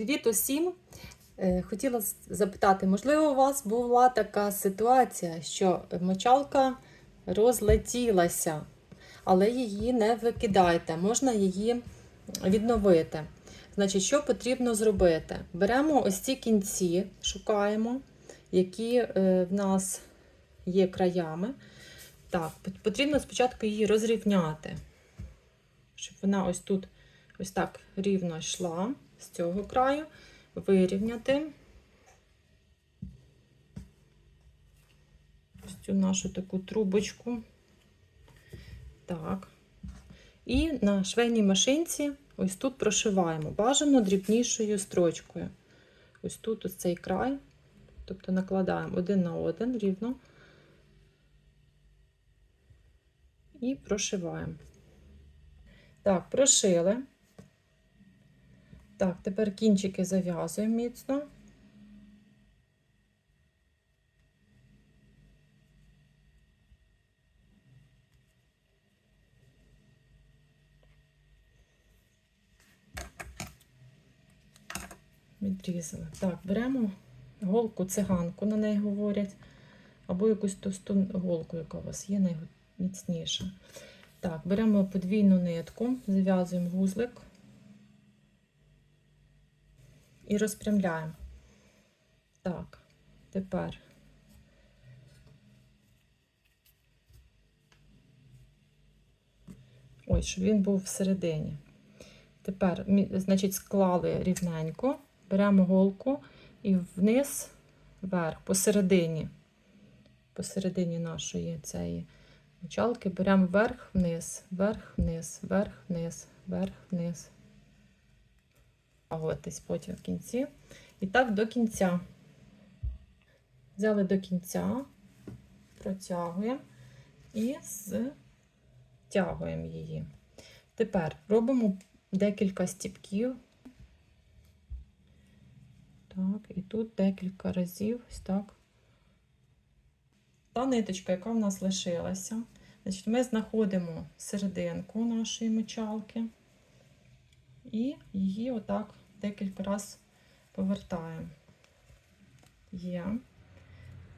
Привіт усім! Е, Хотіла запитати, можливо, у вас була така ситуація, що мочалка розлетілася, але її не викидайте, можна її відновити. Значить, що потрібно зробити? Беремо ось ці кінці, шукаємо, які е, в нас є краями. Так, потрібно спочатку її розрівняти, щоб вона ось тут ось так рівно йшла з цього краю, вирівняти ось цю нашу таку трубочку. Так. І на швейній машинці ось тут прошиваємо бажано дрібнішою строчкою. Ось тут ось цей край, тобто накладаємо один на один рівно і прошиваємо. Так, прошили. Так, тепер кінчики зав'язуємо міцно. Відрізали. Так, беремо голку циганку, на неї говорять, або якусь товсту голку, яка у вас є, найміцніша. Так, беремо подвійну нитку, зав'язуємо вузлик і розпрямляємо. Так, тепер ой, щоб він був всередині. Тепер, значить, склали рівненько, беремо голку і вниз, вверх, посередині, посередині нашої цієї мочалки беремо вверх, вниз, вверх, вниз, Готись потім в кінці. І так до кінця. Взяли до кінця, протягуємо і стягуємо її. Тепер робимо декілька стіпків. Так, і тут декілька разів ось так. Та ниточка, яка в нас лишилася, значить, ми знаходимо серединку нашої мочалки і її отак декілька разів повертаємо. Є.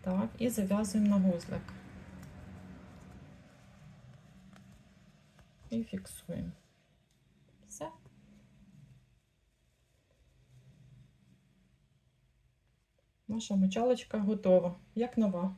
Так, і зав'язуємо на гузлик. І фіксуємо. Все. Наша мочалочка готова, як нова.